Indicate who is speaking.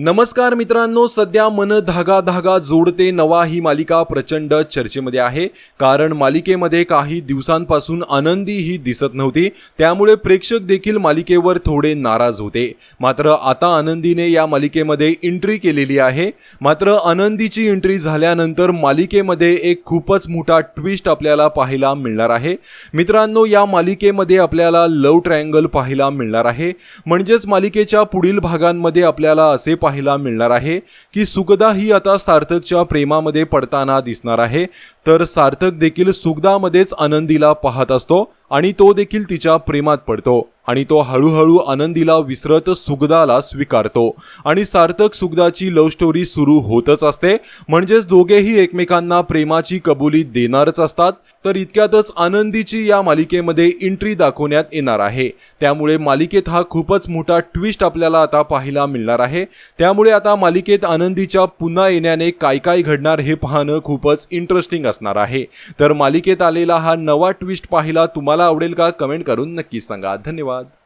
Speaker 1: नमस्कार मित्रांनो सध्या मन धागा धागा जोडते नवा ही मालिका प्रचंड चर्चेमध्ये आहे. कारण मालिकेमध्ये काही दिवसांपासून आनंदी ही दिसत नव्हती. त्यामुळे प्रेक्षक देखील मालिकेवर थोडे नाराज होते. मात्र आता आनंदीने या मालिकेमध्ये एंट्री केलेली आहे. मात्र आनंदीची एंट्री झाल्यानंतर मालिकेमध्ये एक खूपच मोठा ट्विस्ट आपल्याला पाहायला मिळणार आहे. मित्रांनो या मालिकेमध्ये आपल्याला लव ट्रायंगल पाहायला मिळणार आहे. म्हणजेच मालिकेच्या पुढील भागांमध्ये आपल्याला असे पाहायला मिळणार आहे की सुगदा ही आता सार्थकच्या प्रेमामध्ये पडताना दिसणार आहे. तर सार्थक देखील सुगदामध्येच आनंदीला पाहत असतो आणि तो देखील तिच्या प्रेमात पडतो आणि तो हळूहळू आनंदीला विसरत सुगदाला स्वीकारतो. आणि सार्थक सुगदाची लव्ह स्टोरी सुरू होतच असते. म्हणजेच दोघेही एकमेकांना प्रेमाची कबुली देणारच असतात. तर इतक्यातच आनंदीची या मालिकेमध्ये एंट्री दाखवण्यात येणार आहे. त्यामुळे मालिकेत हा खूपच मोठा ट्विस्ट आपल्याला आता पाहायला मिळणार आहे. त्यामुळे आता मालिकेत आनंदीच्या पुन्हा येण्याने काय काय घडणार हे पाहणं खूपच इंटरेस्टिंग असतं. असणार आहे. तर मालिकेत आलेला हा नवा ट्विस्ट पाहिला. तुम्हाला आवडेल का? कमेंट करून नक्की सांगा. धन्यवाद.